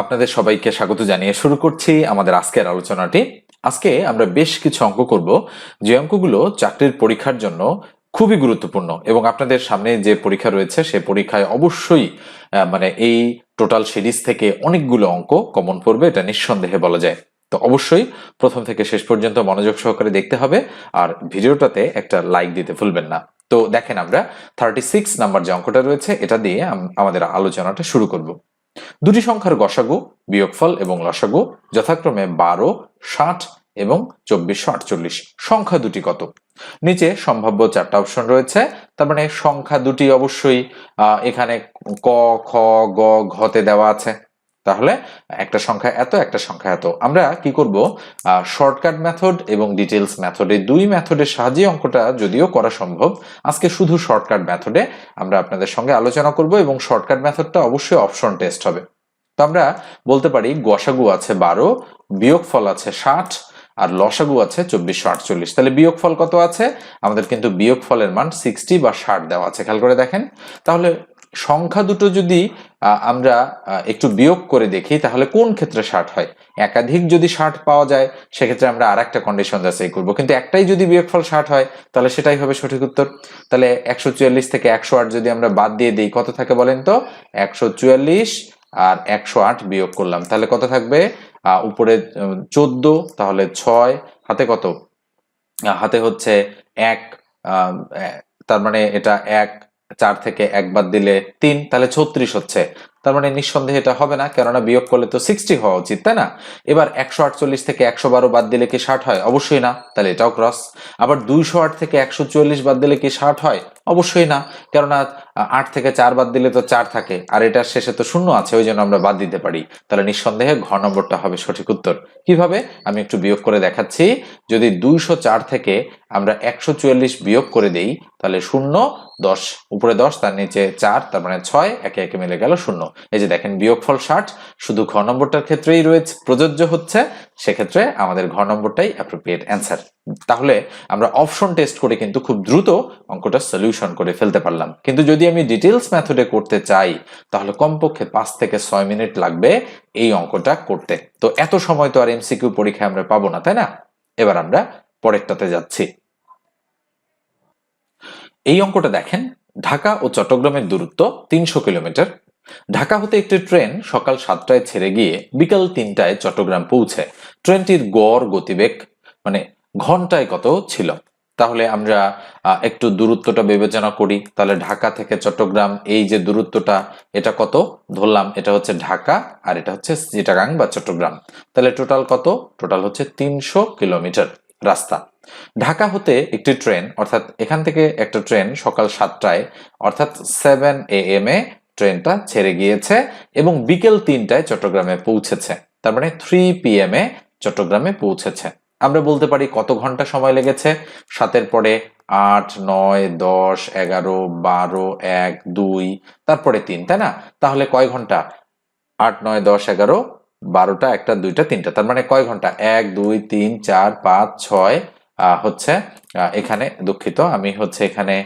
আপনাদের সবাইকে স্বাগত জানিয়ে শুরু করছি আমাদের আজকের আলোচনাটি। আজকে আমরা বেশ কিছু অঙ্ক করব। যে অঙ্কগুলো চাকরির পরীক্ষার জন্য খুবই গুরুত্বপূর্ণ এবং আপনাদের সামনে যে পরীক্ষা রয়েছে, সে পরীক্ষায় অবশ্যই মানে এই টোটাল সিরিজ থেকে অনেকগুলো অঙ্ক কমন পড়বে, এটা নিঃসন্দেহে বলা যায়। তো অবশ্যই প্রথম থেকে শেষ পর্যন্ত মনোযোগ সহকারে দেখতে হবে আর ভিডিওটাতে একটা লাইক দিতে ভুলবেন না। তো দেখেন আমরা থার্টি সিক্স নাম্বার যে অঙ্কটা রয়েছে, এটা দিয়ে আমাদের আলোচনাটা শুরু করব। দুটি সংখ্যার গসাগু, বিয়োগফল এবং লসাগু, যথাক্রমে বারো, ষাট এবং চব্বিশশো আটচল্লিশ। সংখ্যা দুটি কত? নিচে সম্ভাব্য চারটা অপশন রয়েছে, তার মানে সংখ্যা দুটি অবশ্যই এখানে ক, খ, গ ঘতে দেওয়া আছে। তাহলে একটা সংখ্যা এত, একটা সংখ্যা এত। আমরা কি করব? শর্টকাট মেথড এবং ডিটেলস মেথডে দুই মেথডের সাহায্যে অঙ্কটা যদিও করা সম্ভব, আজকে শুধু শর্টকাট মেথডে আমরা আপনাদের সঙ্গে আলোচনা করব এবং শর্টকাট মেথডটা অবশ্যই অপশন টেস্ট হবে। তো আমরা বলতে পারি গসাগু আছে বারো, বিয়োগফল আছে ষাট, আর লসাগু আছে চব্বিশশো আটচল্লিশ। তাহলে বিয়োগফল কত আছে? আমাদের কিন্তু বিয়োগফলের মান সিক্সটি বা ষাট দেওয়া আছে। খেয়াল করে দেখেন। তাহলে সংখ্যা দুটো যদি আমরা একটু বিয়োগ করে দেখি, তাহলে কোন ক্ষেত্রে ষাট হয়? একাধিক যদি ষাট পাওয়া যায়, সেক্ষেত্রে আমরা আর একটা কন্ডিশন যাচাই করব। কিন্তু একটাই যদি বিয়োগফল ষাট হয়, তাহলে সেটাই হবে সঠিক উত্তর। তাহলে একশো চুয়াল্লিশ থেকে একশো আট যদি আমরা বাদ দিয়ে দিই, কত থাকে বলেন তো? একশো চুয়াল্লিশ আর একশো আট বিয়োগ করলাম। তাহলে কত থাকবে? উপরে চোদ্দ, তাহলে ছয়, হাতে কত? হাতে হচ্ছে এক তার মানে এটা এক চার থেকে একবার দিলে তিন, তাহলে ছত্রিশ হচ্ছে। তার মানে নিঃসন্দেহে এটা হবে না, কেননা বিয়োগ করলে তো সিক্সটি হওয়া উচিত, তাই না? এবার একশো আটচল্লিশ থেকে একশো বারো বাদ দিলে কি ষাট হয়? অবশ্যই না, তাহলে এটাও ক্রস আবার দুইশো আট থেকে একশো চল্লিশ বাদ দিলে কি ষাট হয়? অবশ্যই না। কেননা, আট থেকে চার বাদ দিলে তো চার থাকে, আর এটার শেষে তো শূন্য আছে, ওই জন্য আমরা বাদ দিতে পারি। তাহলে নিঃসন্দেহে ঘ নম্বরটা হবে সঠিক উত্তর। কীভাবে? আমি একটু বিয়োগ করে দেখাচ্ছি। যদি দুইশো চার থেকে আমরা একশো চুয়াল্লিশ বিয়োগ করে দেই, তাহলে শূন্য, দশ, উপরে দশ, তার নিচে চার, তার মানে ছয়, একে একে মিলে গেল শূন্য। এই যে দেখেন, বিয়োগফল ষাট। শুধু ঘ নম্বরটার ক্ষেত্রেই রয়েছে, প্রযোজ্য হচ্ছে সেক্ষেত্রে আমাদের ঘর নম্বরটাই অ্যাপ্রোপ্রিয়েট অ্যান্সার তাহলে আমরা অপশন টেস্ট করে কিন্তু খুব দ্রুত অঙ্কটা সলিউশন করে ফেলতে পারলাম। কিন্তু যদি আমি ডিটেলস মেথডে করতে চাই, তাহলে কমপক্ষে পাঁচ থেকে ছয় মিনিট লাগবে এই অঙ্কটা করতে। তো এত সময় তো আর এমসিকিউ পরীক্ষায় আমরা পাবো না, তাই না? এবার আমরা পরেরটাতে যাচ্ছি। এই অঙ্কটা দেখেন, ঢাকা ও চট্টগ্রামের দূরত্ব তিনশো কিলোমিটার। ঢাকা হতে একটি ট্রেন সকাল সাতটায় ছেড়ে গিয়ে বিকাল তিনটায় চট্টগ্রাম পৌঁছে। ট্রেনটির গড় গতিবেগ মানে ঘন্টায় কত ছিল? তাহলে আমরা একটু দূরত্বটা বিবেচনা করি। তাহলে ঢাকা থেকে চট্টগ্রাম, এই যে দূরত্বটা, এটা কত? ধরলাম এটা হচ্ছে ঢাকা আর এটা হচ্ছে চিটাগাং বা চট্টগ্রাম। তাহলে টোটাল কত? টোটাল হচ্ছে তিনশো কিলোমিটার রাস্তা। ঢাকা হতে একটি ট্রেন, অর্থাৎ এখান থেকে একটা ট্রেন সকাল সাতটায়, অর্থাৎ সেভেন এ এম এ ট্রেনটা ছেড়ে গিয়েছে এবং বিকেল তিনটায় চট্টগ্রামে পৌঁছেছে। তার মানে থ্রি পি এম এ চট্টগ্রামে পৌঁছেছে। আমরা বলতে পারি কত ঘণ্টা সময় লেগেছে? সাতের পরে আট, নয়, দশ, এগারো, বারো, এক, দুই, তারপরে তিন, তাই না? তাহলে কয় ঘণ্টা? আট, নয়, দশ, এগারো, বারোটা, একটা, দুইটা, তিনটা। তার মানে কয় ঘণ্টা? এক, দুই, তিন, চার, পাঁচ, ছয় হচ্ছে এখানে দুঃখিত। আমি হচ্ছে এখানে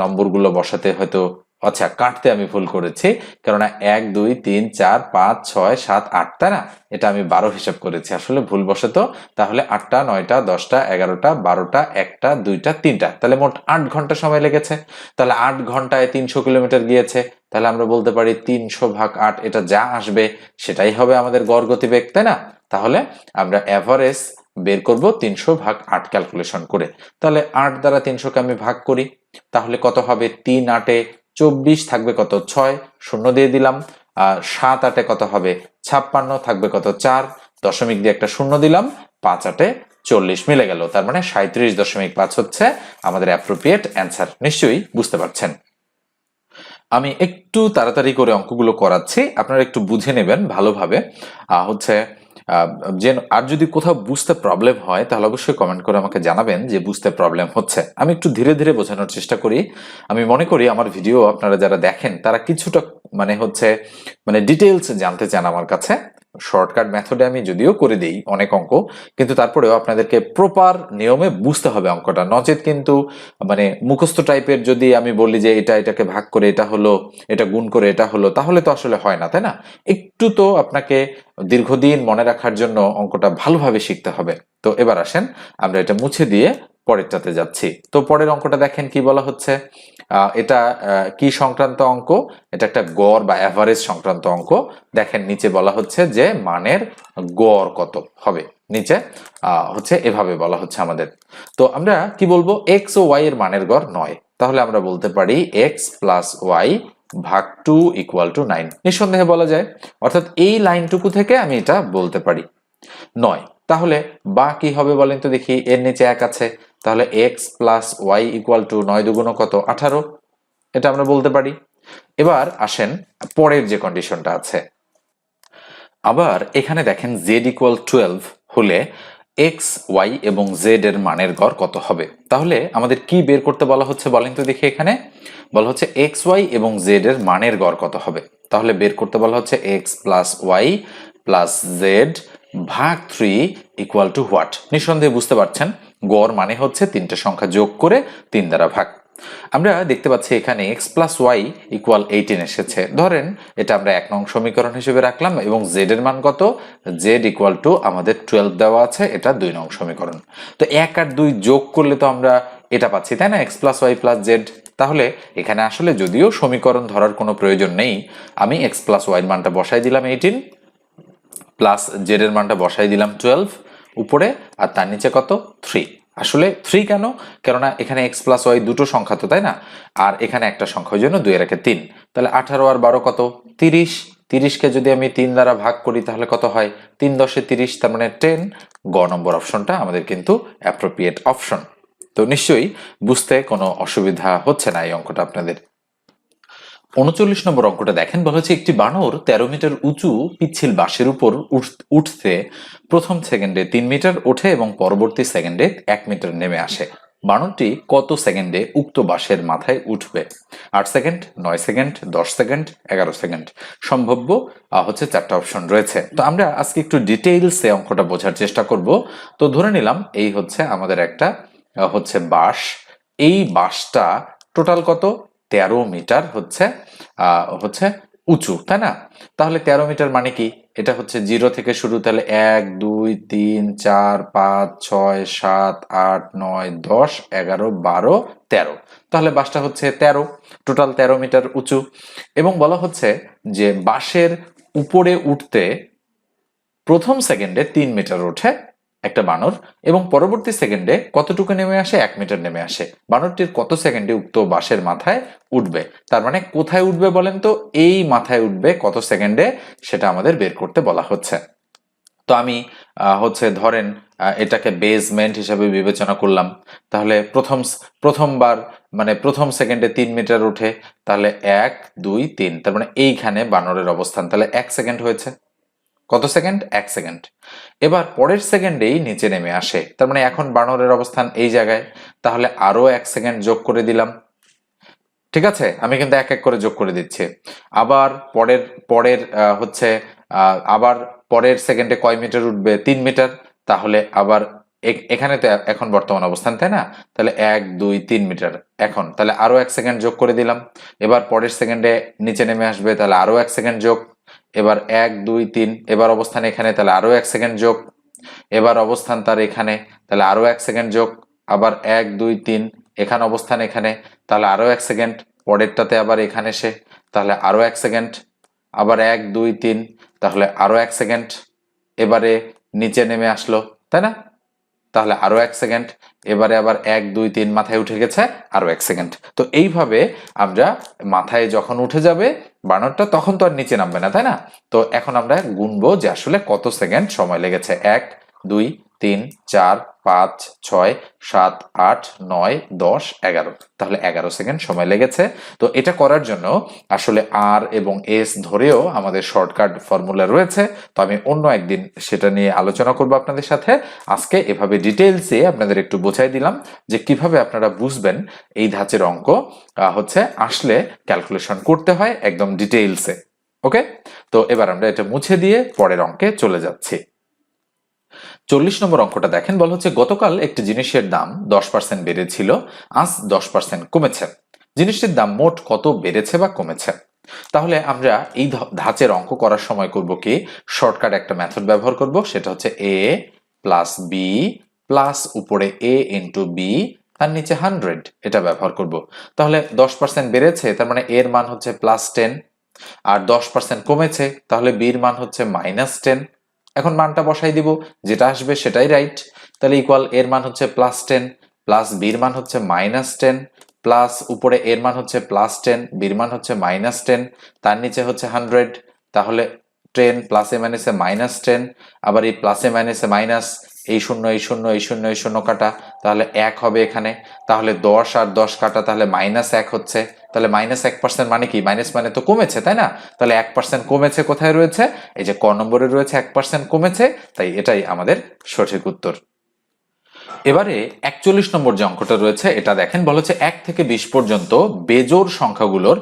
নম্বরগুলো বসাতে হয়তো আচ্ছা কাটতে আমি ভুল করেছি, কেননা এক, দুই, তিন, চার, পাঁচ, ছয়, সাত, আট, তাই না? এটা আমি বারো হিসাব করেছি। আসলে ভুল বসত তাহলে আটটা, নয়টা, দশটা, এগারোটা, বারোটা, একটা, দুইটা, তিনটা, তাহলে মোট আট ঘণ্টা সময় লেগেছে। তাহলে আট ঘন্টায় তিনশো কিলোমিটার গিয়েছে, তাহলে আমরা বলতে পারি তিনশো ভাগ আট, এটা যা আসবে, সেটাই হবে আমাদের গড় গতিবেগ, তাই না? তাহলে আমরা অ্যাভারেজ বের করব তিনশো ভাগ আট ক্যালকুলেশন করে। তাহলে আট দ্বারা তিনশোকে আমি ভাগ করি, তাহলে কত হবে? তিন আটে চব্বিশ থাকবে কত? ছয়, শূন্য দিয়ে দিলাম। আর সাত আটে কত হবে? ছাপ্পান্ন থাকবে কত? চার, দশমিক দিয়ে একটা শূন্য দিলাম। পাঁচ আটে চল্লিশ মিলে গেল। তার মানে সাঁত্রিশ দশমিক পাঁচ হচ্ছে আমাদের অ্যাপ্রোপ্রিয়েট অ্যান্সার নিশ্চয়ই বুঝতে পারছেন। আমি একটু তাড়াতাড়ি করে অঙ্কগুলো করাচ্ছি। আপনারা একটু বুঝে নেবেন ভালোভাবে। হচ্ছে আহ, যে আর যদি কোথাও বুঝতে প্রবলেম হয় তাহলে অবশ্যই কমেন্ট করে আমাকে জানাবেন যে বুঝতে প্রবলেম হচ্ছে। আমি একটু ধীরে ধীরে বোঝানোর চেষ্টা করি। আমি মনে করি আমার ভিডিও আপনারা যারা দেখেন তারা কিছুটা মানে হচ্ছে মানে ডিটেলস জানতে চান আমার কাছে। শর্টকাট মেথডে আমি যদিও করে দেই অনেক অঙ্ক, কিন্তু তারপরেও আপনাদেরকে প্রপার নিয়মে বুঝতে হবে অঙ্কটা। নচেত কিন্তু মানে মুখস্থ টাইপের যদি আমি বলি যে এটা এটাকে ভাগ করে এটা হলো, এটা গুণ করে এটা হলো, তাহলে তো আসলে হয় না, তাই না? একটু তো আপনাকে দীর্ঘদিন মনে রাখার জন্য অঙ্কটা ভালোভাবে শিখতে হবে। তো এবার আসেন, আমরা এটা মুছে দিয়ে পরেরটাতে যাচ্ছি। তো পরের অঙ্কটা দেখেন কি বলা হচ্ছে? এটা কি সংক্রান্ত অঙ্ক? এটা একটা গড় বা অ্যাভারেজ সংক্রান্ত অঙ্ক। দেখেন, নিচে বলা হচ্ছে যে মানের গড় কত হবে। নিচে হচ্ছে এভাবে বলা হচ্ছে আমাদের। তো আমরা কি বলব? এক্স ও ওয়াই এর মানের গড় নয়। তাহলে আমরা বলতে পারি এক্স প্লাস ওয়াই ভাগ টু ইকুয়াল টু নাইন নিঃসন্দেহে বলা যায়। অর্থাৎ এই লাইনটুকু থেকে আমি এটা বলতে পারি। নয়। তাহলে বা কি হবে বলেন তো দেখি। এর নিচে এক আছে। তাহলে X plus Y equal to নয় দুগুণ কত? আঠারো। এটা আমরা বলতে পারি। এবার আসেন পরের যে কন্ডিশনটা আছে। আবার এখানে দেখেন জেড ইকুয়াল টুয়েলভ হলে এক্স ওয়াই এবং জেড এর মানের গড় কত হবে? তাহলে আমাদের কি বের করতে বলা হচ্ছে বলেন তো দেখি এখানে। বলা হচ্ছে এক্স ওয়াই এবং জেড এর মানের গড় কত হবে? তাহলে বের করতে বলা হচ্ছে X plus Y plus Z ভাগ থ্রি ইকুয়াল টু হোয়াট নিঃসন্দেহে বুঝতে পারছেন? গড় মানে হচ্ছে তিনটে সংখ্যা যোগ করে তিন দ্বারা ভাগ। আমরা দেখতে পাচ্ছি এখানে X plus Y equal eighteen এসেছে। ধরেন, এটা আমরা এক নং সমীকরণ হিসেবে রাখলাম এবং জেড এর মান কত? জেড ইকুয়াল টু আমাদের টুয়েলভ দেওয়া আছে, এটা দুই নং সমীকরণ। তো এক আর দুই যোগ করলে তো আমরা এটা পাচ্ছি, তাই না? X plus Y plus Z তাহলে এখানে আসলে যদিও সমীকরণ ধরার কোনো প্রয়োজন নেই, আমি এক্স প্লাস ওয়াই মানটা বসাই দিলাম এইটিন প্লাস জেড এর মানটা বসাই দিলাম টুয়েলভ উপরে আর তার নিচে কত? থ্রি আসলে থ্রি কেন? কেননা এখানে এক্স প্লাস ওয়াই দুটো সংখ্যা তো, তাই না? আর এখানে একটা সংখ্যা, ওই জন্য দুই রেখে তিন। তাহলে আঠারো আর বারো কত? তিরিশ। তিরিশকে যদি আমি তিন দ্বারা ভাগ করি, তাহলে কত হয়? তিন দশে তিরিশ, তার মানে টেন গ নম্বর অপশনটা আমাদের কিন্তু অ্যাপ্রোপ্রিয়েট অপশন তো নিশ্চয়ই বুঝতে কোনো অসুবিধা হচ্ছে না এই অঙ্কটা আপনাদের। উনচল্লিশ নম্বর অঙ্কটা দেখেন, বলা হচ্ছে একটি বানর তেরো মিটার উঁচু পিচ্ছিল বাঁশের উপর উঠ- উঠতে প্রথম সেকেন্ডে তিন মিটার ওঠে এবং পরবর্তী সেকেন্ডে এক মিটার নেমে আসে। বানরটি কত সেকেন্ডে উক্ত বাঁশের মাথায় উঠবে? আট সেকেন্ড, নয় সেকেন্ড, দশ সেকেন্ড, এগারো সেকেন্ড। সম্ভাব্য হচ্ছে চারটা অপশন রয়েছে। তো আমরা আজকে একটু ডিটেইলসে অঙ্কটা বোঝার চেষ্টা করব। তো ধরে নিলাম, এই হচ্ছে আমাদের একটা হচ্ছে বাঁশ। এই বাঁশটা টোটাল কত? তেরো মিটার হচ্ছে হচ্ছে উঁচু, তাই না? তাহলে তেরো মিটার মানে কি? এটা হচ্ছে জিরো থেকে শুরু, তাহলে এক, দুই, তিন, চার, পাঁচ, ছয়, সাত, আট, নয়, দশ, এগারো, বারো, তেরো। তাহলে বাসটা হচ্ছে তেরো, টোটাল তেরো মিটার উঁচু। এবং বলা হচ্ছে যে বাসের উপরে উঠতে প্রথম সেকেন্ডে তিন মিটার ওঠে একটা বানর এবং পরবর্তী সেকেন্ডে কতটুকু নেমে আসে? এক মিটার নেমে আসে। বানরটির কত সেকেন্ডে উক্ত বাঁশের মাথায় উঠবে? তার মানে কোথায় উঠবে বলেন তো? এই মাথায় উঠবে কত সেকেন্ডে? সেটা আমাদের বের করতে বলা হচ্ছে। তো আমি হচ্ছে ধরেন এটাকে বেসমেন্ট হিসাবে বিবেচনা করলাম। তাহলে প্রথম প্রথমবার মানে প্রথম সেকেন্ডে তিন মিটার উঠে তাহলে এক, দুই, তিন। তার মানে এইখানে বানরের অবস্থান। তাহলে এক সেকেন্ড হয়েছে। কত সেকেন্ড? এক সেকেন্ড। এবার পরের সেকেন্ডেই নিচে নেমে আসে। তার মানে এখন বানরের অবস্থান এই জায়গায়। তাহলে আরও এক সেকেন্ড যোগ করে দিলাম। ঠিক আছে? আমি কিন্তু এক এক করে যোগ করে দিচ্ছি। আবার পরের পরের হচ্ছে আবার পরের সেকেন্ডে কয় মিটার উঠবে? তিন মিটার। তাহলে আবার এখানে তো এখন বর্তমান অবস্থান, তাই না? তাহলে এক, দুই, তিন মিটার। এখন। তাহলে আরও এক সেকেন্ড যোগ করে দিলাম। এবার পরের সেকেন্ডে নিচে নেমে আসবে। তাহলে আরও এক সেকেন্ড যোগ। এবার এক, দুই, তিন, এবার অবস্থান এখানে, তাহলে আরও এক সেকেন্ড যোগ, এবার অবস্থান তার এখানে, তাহলে আরও এক সেকেন্ড যোগ, আবার এক, দুই, তিন, এখানে অবস্থান এখানে, তাহলে আরও এক সেকেন্ড পরেরটাতে আবার এখানে এসে তাহলে আরও এক সেকেন্ড আবার এক, দুই, তিন, তাহলে আরও এক সেকেন্ড এবারে নিচে নেমে আসলো, তাই না? তাহলে আরও এক সেকেন্ড। এবারে আবার এক, দুই, তিন মাথায় উঠে গেছে, আরও এক সেকেন্ড। তো এইভাবে আমরা মাথায় যখন উঠে যাবে বানরটা, তখন তো আর নিচে নামবে না, তাই না? তো এখন আমরা গুনবো যে আসলে কত সেকেন্ড সময় লেগেছে। এক, দুই তিন, চার, পাঁচ, ছয়, সাত, আট, নয়, দশ, এগারো। তাহলে এগারো সেকেন্ড সময় লেগেছে। তো এটা করার জন্য আসলে আর এবং এস ধরেও আমাদের শর্টকাট ফর্মুলা রয়েছে। তো আমি অন্য একদিন সেটা নিয়ে আলোচনা করব আপনাদের সাথে। আজকে এভাবে ডিটেলসে আপনাদের একটু বোঝাই দিলাম যে কীভাবে আপনারা বুঝবেন এই ধাঁচের অঙ্ক হচ্ছে আসলে ক্যালকুলেশন করতে হয় একদম ডিটেইলসে ওকে তো এবার আমরা এটা মুছে দিয়ে পরের অঙ্কে চলে যাচ্ছি। চল্লিশ নম্বর অঙ্কটা দেখেন, বলা হচ্ছে গতকাল একটি জিনিসের দাম দশ পার্সেন্ট বেড়েছিল, আজ দশ পার্সেন্ট কমেছে। জিনিসটির দাম মোট কত বেড়েছে বা কমেছে? তাহলে আমরা এই ধাঁচের অঙ্ক করার সময় করব কি? শর্টকাট একটা মেথড ব্যবহার করব, সেটা হচ্ছে এ প্লাস বি প্লাস উপরে এ ইন্টু বি তার নিচে হান্ড্রেড এটা ব্যবহার করব। তাহলে দশ পার্সেন্ট বেড়েছে, তার মানে এর মান হচ্ছে প্লাস টেন আর দশ পার্সেন্ট কমেছে, তাহলে বির মান হচ্ছে মাইনাস টেন এখন মানটা বসাই দিব, যেটা আসবে সেটাই রাইট তাহলে ইকুয়াল এর মান হচ্ছে প্লাস টেন প্লাস বির মান হচ্ছে মাইনাস টেন প্লাস উপরে এর মান হচ্ছে প্লাস টেন বির মান হচ্ছে মাইনাস টেন তার নিচে হচ্ছে হান্ড্রেড তাহলে টেন প্লাসে মাইনাসে মাইনাস টেন আবার এই প্লাসে মাইনাসে মাইনাস এই শূন্য এই শূন্য এই শূন্য এই শূন্য কাটা, তাহলে এক হবে এখানে, তাহলে দশ আর দশ কাটা, তাহলে মাইনাস এক হচ্ছে। তাহলে মাইনাস এক পার্সেন্ট মানে কি? মাইনাস মানে তো কমেছে, তাই না? তাহলে এক পার্সেন্ট কমেছে কোথায় রয়েছে? এই যে ক নম্বরে রয়েছে, এক পার্সেন্ট কমেছে, তাই এটাই আমাদের সঠিক উত্তর। এবারে একচল্লিশ নম্বর যে অঙ্কটা রয়েছে, এটা দেখেন, বলা হচ্ছে এক থেকে বিশ পর্যন্ত বেজোর সংখ্যাগুলোর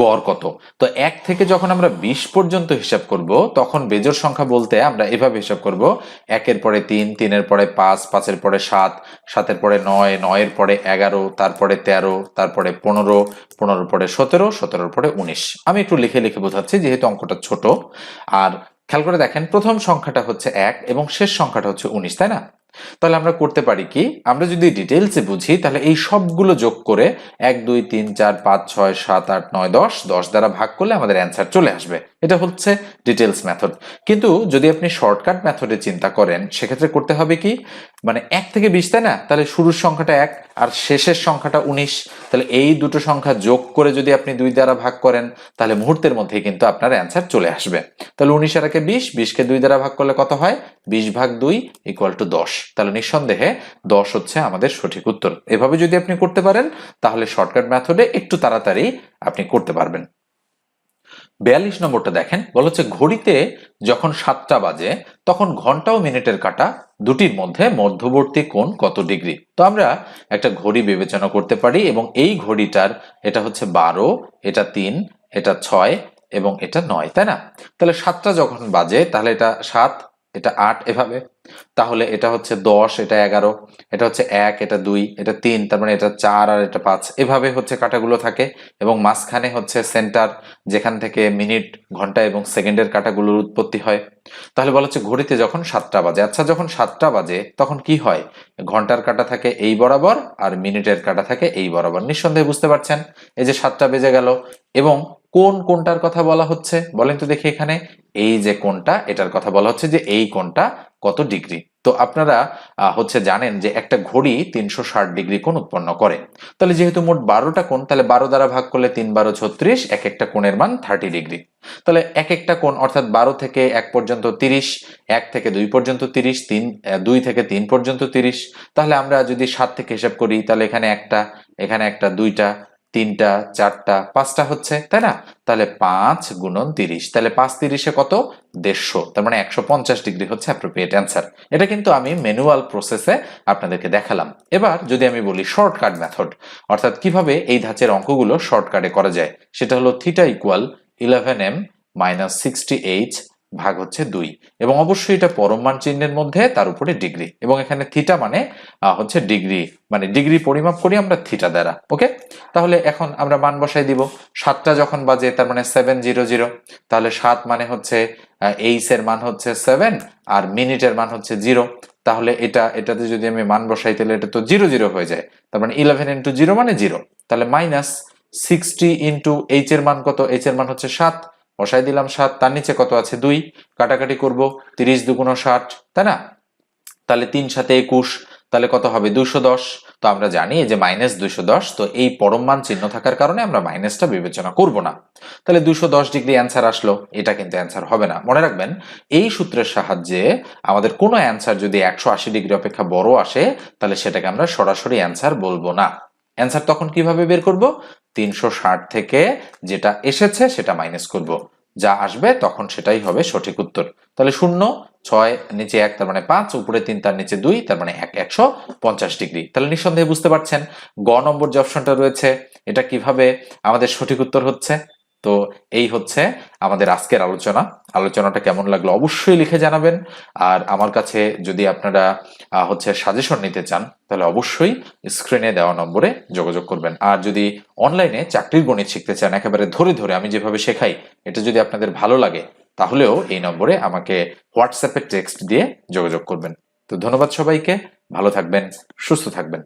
গড় কত। তো এক থেকে যখন আমরা বিশ পর্যন্ত হিসাব করব, তখন বেজোর সংখ্যা বলতে আমরা এভাবে হিসাব করব, একের পরে তিন, তিনের পরে পাঁচ, পাঁচের পরে সাত, সাতের পরে নয়, নয়ের পরে এগারো, তারপরে তেরো, তারপরে পনেরো, পনেরোর পরে সতেরো, সতেরোর পরে উনিশ। আমি একটু লিখে লিখে বোঝাচ্ছি, যেহেতু অঙ্কটা ছোট। আর খেয়াল করে দেখেন, প্রথম সংখ্যাটা হচ্ছে এক এবং শেষ সংখ্যাটা হচ্ছে উনিশ, তাই না? তাহলে আমরা করতে পারি কি? আমরা যদি ডিটেলসে বুঝি, তাহলে এই সবগুলো যোগ করে এক, দুই, তিন, চার, পাঁচ, ছয়, সাত, আট, নয়, দশ দশ দ্বারা ভাগ করলে আমাদের অ্যান্সার চলে আসবে। এটা হচ্ছে ডিটেলস মেথড কিন্তু যদি আপনি শর্টকাট মেথডে চিন্তা করেন, সেক্ষেত্রে করতে হবে কি? মানে এক থেকে বিশ, তাই না? তাহলে শুরুর সংখ্যাটা এক আর শেষের সংখ্যাটা উনিশ। তাহলে এই দুটো সংখ্যা যোগ করে যদি আপনি দুই দ্বারা ভাগ করেন, তাহলে মুহূর্তের মধ্যে কিন্তু আপনার অ্যান্সার চলে আসবে। তাহলে উনিশ আর একে বিশ, বিশকে দুই দ্বারা ভাগ করলে কত হয়? বিশ ভাগ দুই ইকুয়াল টু দশ। তাহলে নিঃসন্দেহে দশ হচ্ছে আমাদের সঠিক উত্তর। এভাবে যদি আপনি করতে পারেন, তাহলে শর্টকাট মেথডে একটু তাড়াতাড়ি আপনি করতে পারবেন। বিয়াল্লিশ নম্বরটা দেখেন, বলা হচ্ছে ঘড়িতে যখন সাতটা বাজে, তখন ঘণ্টা ও মিনিটের কাটা দুটির মধ্যে মধ্যবর্তী কোণ কত ডিগ্রি? তো আমরা একটা ঘড়ি বিবেচনা করতে পারি এবং এই ঘড়িটার এটা হচ্ছে বারো, এটা তিন, এটা ছয় এবং এটা নয়, তাই না? তাহলে সাতটা যখন বাজে, তাহলে এটা সাত এটা আর্ট এভাবে তাহলে এটা হচ্ছে দশ, এটা এগারো, এটা হচ্ছে এক, এটা দুই, এটা তিন, তার মানে এটা চার আর এটা পাঁচ। এভাবে হচ্ছে কাটাগুলো থাকে এবং মাঝখানে হচ্ছে সেন্টার যেখান থেকে মিনিট, ঘণ্টা এবং সেকেন্ডের কাটাগুলোর উৎপত্তি হয়। তাহলে বলা হচ্ছে ঘড়িতে যখন সাতটা বাজে আচ্ছা যখন সাতটা বাজে তখন কি হয়? ঘণ্টার কাটা থাকে এই বরাবর আর মিনিটের কাটা থাকে এই বরাবর। নিঃসন্দেহে বুঝতে পারছেন? এই যে সাতটা বেজে গেল এবং কোন কোনটার কথা বলা হচ্ছে? বলেন তো দেখি এখানে। এই যে কোনটা, এটার কথা বলা হচ্ছে যে এই কোনটা কত ডিগ্রি? তো আপনারা হচ্ছে জানেন যে একটা ঘড়ি তিনশো ষাট ডিগ্রি কোণ উৎপন্ন করে। তাহলে যেহেতু মোট বারোটা কোণ, তাহলে বারো দ্বারা ভাগ করলে তিন বারো ছত্রিশ, এক একটা কোণের মান থার্টি ডিগ্রি। তাহলে এক একটা কোণ, অর্থাৎ বারো থেকে এক পর্যন্ত তিরিশ, এক থেকে দুই পর্যন্ত তিরিশ, তিন দুই থেকে তিন পর্যন্ত তিরিশ, তাহলে আমরা যদি সাত থেকে হিসাব করি, তাহলে এখানে একটা এখানে একটা, দুইটা তিনটা, চারটা, পাঁচটা হচ্ছে, তাই না? তাহলে পাঁচ গুণন তিরিশ। তাহলে পাঁচ তিরিশে কত? দেড়শো। তার মানে একশো পঞ্চাশ ডিগ্রি হচ্ছে অ্যাপ্রোপ্রিয়েট অ্যান্সার এটা কিন্তু আমি ম্যানুয়াল প্রসেসে আপনাদেরকে দেখালাম। এবার যদি আমি বলি শর্টকাট মেথড অর্থাৎ কীভাবে এই ধাঁচের অঙ্কগুলো শর্টকাটে করা যায়, সেটা হলো theta equal eleven M minus sixty H ভাগ হচ্ছে দুই। এবং অবশ্যই এটা পরম মান চিহ্নের মধ্যে, তার উপরে ডিগ্রি। এবং এখানে থিটা মানে হচ্ছে ডিগ্রি। মানে ডিগ্রি পরিমাপ করি আমরা থিটা দ্বারা, ওকে? তাহলে এখন আমরা মান বসাই দিব। সাতটা যখন বাজে, তার মানে সেভেন জিরো জিরো। তাহলে সাত মানে হচ্ছে এইচ এর মান হচ্ছে সেভেন, আর মিনিটের মান হচ্ছে জিরো। তাহলে এটা, এটাতে যদি আমি মান বসাই, তাহলে এটা তো জিরো জিরো হয়ে যায়। তার মানে ইলেভেন ইন্টু জিরো মানে জিরো। তাহলে মাইনাস সিক্সটি ইন্টু এইচ এর মান কত? এইচ এর মান হচ্ছে সাত। বসাই দিলাম সাত, তার নিচে কত আছে? দুই। কাটাকাটি করব, তিরিশ দুগুণ ষাট, তাই না? তাহলে তিন সাথে একুশ, তাহলে কত হবে? দুশো দশ। তো আমরা জানি যে মাইনাস দুশো দশ, তো এই পরম মান চিহ্ন থাকার কারণে আমরা মাইনাসটা বিবেচনা করব না। তাহলে দুশো দশ ডিগ্রি অ্যান্সার আসলো, এটা কিন্তু অ্যান্সার হবে না। মনে রাখবেন, এই সূত্রের সাহায্যে আমাদের কোনো অ্যান্সার যদি একশো আশি ডিগ্রি অপেক্ষা বড় আসে, তাহলে সেটাকে আমরা সরাসরি অ্যান্সার বলব না। অ্যান্সার তখন কীভাবে বের করব? তিনশো ষাট থেকে যেটা এসেছে সেটা মাইনাস করব। যা আসবে তখন সেটাই হবে সঠিক উত্তর। তাহলে শূন্য, ছয়, নিচে এক, তার মানে পাঁচ, উপরে তিন, তার নিচে দুই, তার মানে এক, একশো পঞ্চাশ ডিগ্রি। তাহলে নিঃসন্দেহে বুঝতে পারছেন, গ নম্বর যে অপশনটা রয়েছে, এটা কীভাবে আমাদের সঠিক উত্তর হচ্ছে? তো এই হচ্ছে আমাদের আজকের আলোচনা। আলোচনাটা কেমন লাগল অবশ্যই লিখে জানাবেন। আর আমার কাছে যদি আপনারা হচ্ছে সাজেশন নিতে চান, তাহলে অবশ্যই স্ক্রিনে দেওয়া নম্বরে যোগাযোগ করবেন। আর যদি অনলাইনে চাকরির গণিত শিখতে চান, একেবারে ধরে ধরে আমি যেভাবে শেখাই, এটা যদি আপনাদের ভালো লাগে, তাহলেও এই নম্বরে আমাকে হোয়াটসঅ্যাপে টেক্সট দিয়ে যোগাযোগ করবেন। তো ধন্যবাদ সবাইকে, ভালো থাকবেন, সুস্থ থাকবেন।